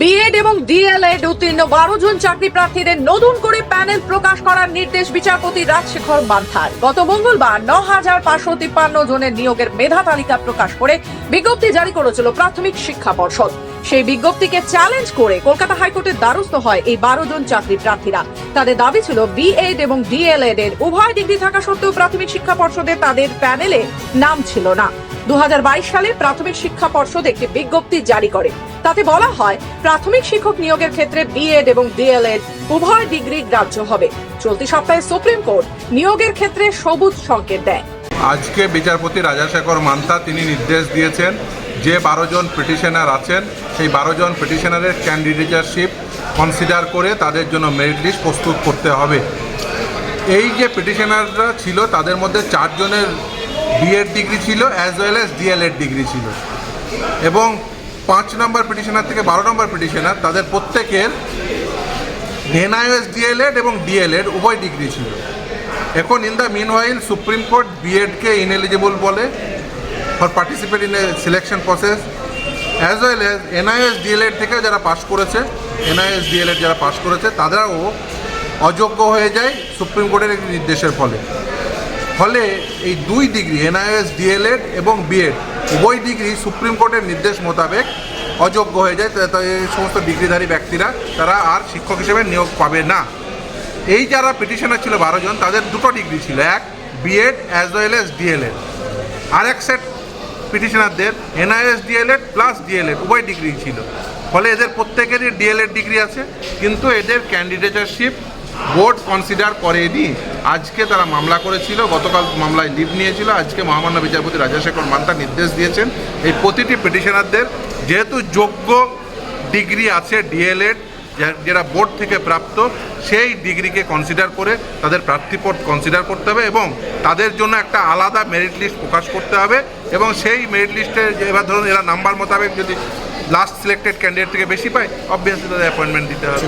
B Ed এবং D.El.Ed উত্তীর্ণ বারো জন চাকরি প্রার্থীদের নতুন করে প্যানেল প্রকাশ করার নির্দেশ বিচারপতি রাজশেখর মান্থার। গত মঙ্গলবার ন হাজার পাঁচশো তিপ্পান্ন জনের নিয়োগের মেধা তালিকা প্রকাশ করে বিজ্ঞপ্তি জারি করেছিল প্রাথমিক শিক্ষা পর্ষদ। সেই বিজ্ঞপ্তিকে চ্যালেঞ্জ করে কলকাতা হাইকোর্টের দ্বারস্থ হয় এই বারো জন চাকরি প্রার্থীরা। তাদের দাবি ছিল বিএড এবং ডিএলএড এর উভয় ডিগ্রি থাকা সত্ত্বেও প্রাথমিক শিক্ষা পর্ষদে তাদের প্যানেলে নাম ছিল না। দু হাজার বাইশ সালে প্রাথমিক শিক্ষা পর্ষদ একটি বিজ্ঞপ্তি জারি করে। তাতে বলা হয়, প্রাথমিক শিক্ষক নিয়োগের ক্ষেত্রে বিএড এবং ডিএলএড উভয় ডিগ্রি গ্রাহ্য হবে। চলতি সপ্তাহে সুপ্রিম কোর্ট নিয়োগের ক্ষেত্রে সবুজ সংকেত দেয়। আজকে বিচারপতি রাজাশেখর মান্তা তিনি নির্দেশ দিয়েছেন যে বারো জন পিটিশনার আছেন, সেই বারো জন পিটিশনারের ক্যান্ডিডেটারশিপ কনসিডার করে তাদের জন্য মেরিট লিস্ট প্রস্তুত করতে হবে। এই যে পিটিশনাররা ছিল, তাদের মধ্যে চারজনের বিএড ডিগ্রি ছিল as well as DElEd degree ছিল। এবং পাঁচ নম্বর পিটিশনার থেকে বারো নম্বর পিটিশনার তাদের প্রত্যেকের এনআইএস ডিএলএড এবং ডিএলএড উভয় ডিগ্রি ছিল। এখন in the meanwhile Supreme Court বিএডকে ineligible বলে for participate in a selection process as well as NIS DElEd থেকে যারা পাশ করেছে এনআইএস ডিএলএড যারা পাশ করেছে তারাও অযোগ্য হয়ে যায় সুপ্রিম কোর্টের একটি নির্দেশের ফলে। ফলে এই দুই ডিগ্রি, এনআইএস, ডিএলএড এবং বিএড, উভয় ডিগ্রি সুপ্রিম কোর্টের নির্দেশ মোতাবেক অযোগ্য হয়ে যায়। এই সমস্ত ডিগ্রিধারী ব্যক্তিরা, তারা আর শিক্ষক হিসেবে নিয়োগ পাবে না। এই যারা পিটিশনার ছিল বারো জন, তাদের দুটো ডিগ্রি ছিল। এক BEd as well as DElEd. আর এক সেট পিটিশনারদের এনআইএস, ডিএলএড প্লাস ডিএলএড, উভয় ডিগ্রি ছিল। ফলে এদের প্রত্যেকেরই ডিএলএড ডিগ্রি আছে, কিন্তু এদের ক্যান্ডিডেটারশিপ বোর্ড কনসিডার করেনি। আজকে তারা মামলা করেছিল, গতকাল মামলায় লিভ নিয়েছিল, আজকে মহামান্য বিচারপতি রাজাশেখর মান্তা নির্দেশ দিয়েছেন। এই প্রতিটি পিটিশনারদের যেহেতু যোগ্য ডিগ্রি আছে, ডিএলএড যেটা বোর্ড থেকে প্রাপ্ত, সেই ডিগ্রিকে কনসিডার করে তাদের প্রার্থীপদ কনসিডার করতে হবে এবং তাদের জন্য একটা আলাদা মেরিট লিস্ট প্রকাশ করতে হবে এবং সেই মেরিট লিস্টে এবার ধরুন এরা নাম্বার মোতাবেক যদি লাস্ট সিলেক্টেড ক্যান্ডিডেট থেকে বেশি পায় অবভিয়াসলি তাদের অ্যাপয়েন্টমেন্ট দিতে হবে।